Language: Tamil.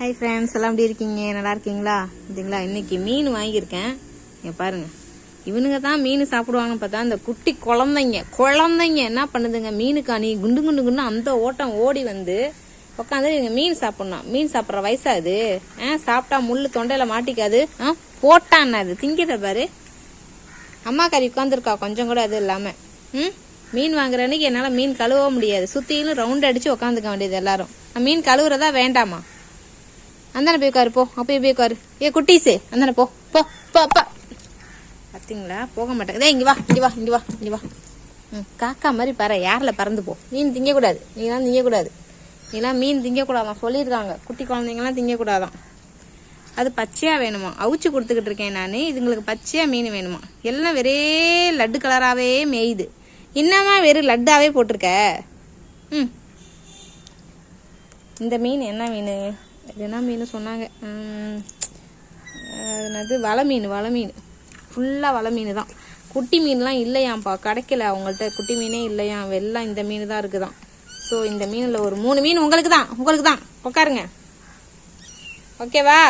ஹாய் ஃப்ரெண்ட்ஸ் எல்லாம் எப்படி இருக்கீங்க? நல்லா இருக்கீங்களா? இதுங்களா இன்னைக்கு மீன் வாங்கியிருக்கேன். இங்கே பாருங்க. இவனுங்க தான் மீன் சாப்பிடுவாங்கன்னு பார்த்தா இந்த குட்டி குழந்தைங்க குழந்தைங்க என்ன பண்ணுதுங்க? மீனுக்கு அணி குண்டு குண்டு குண்டு அந்த ஓட்டம் ஓடி வந்து உட்காந்து இவங்க மீன் சாப்பிடணும். மீன் சாப்பிட்ற வயசா ஆ சாப்பிட்டா முள்ளு தொண்டையில மாட்டிக்காது. ஆ போட்டான் அது. திங்கிற பாரு. அம்மா கறி உட்காந்துருக்கா கொஞ்சம் கூட அது இல்லாம. ம்? மீன் வாங்குற அன்னைக்கு என்னால மீன் கழுவ முடியாது. சுற்றிலும் ரவுண்ட் அடிச்சு உட்காந்துக்க வேண்டியது எல்லாரும். மீன் கழுவுறதா வேண்டாமா? அந்தானே போய் உட்காரு போ. அப்பயே போய் உட்காரு. ஏ குட்டீஸு அந்தானே போ. போ போ அப்பா. பார்த்தீங்களா போக மாட்டேங்குதே. இங்கே வா இங்கே வா இங்கே வா இங்கே வா. ம் காக்கா மாதிரி பற யாரில் பறந்து போ. மீன் திங்கக்கூடாது. நீங்களாம் திங்கக்கூடாது. நீங்களாம் மீன் திங்கக்கூடாதான். சொல்லியிருக்காங்க. குட்டி குழந்தைங்களாம் திங்கக்கூடாதான். அது பச்சையாக வேணுமா? அவிச்சு கொடுத்துக்கிட்டு இருக்கேன் நான். இதுங்களுக்கு பச்சையாக மீன் வேணுமா? எல்லாம் வெறே லட்டு கலராகவே மேயுது. இன்னமா வெறும் லட்டாகவே போட்டிருக்க? ம். இந்த மீன் என்ன மீன்? இது என்ன மீன் சொன்னாங்க. என்னது? வலை மீன் வலை மீன். ஃபுல்லாக வலை மீன் தான். குட்டி மீன்லாம் இல்லையாம்ப்பா. கிடைக்கல அவங்கள்ட்ட. குட்டி மீனே இல்லையாம் வெள்ளம் இந்த மீன் தான் இருக்குதான். ஸோ இந்த மீனில் ஒரு மூணு மீன் உங்களுக்கு தான் உங்களுக்கு தான் உட்காருங்க ஓகேவா?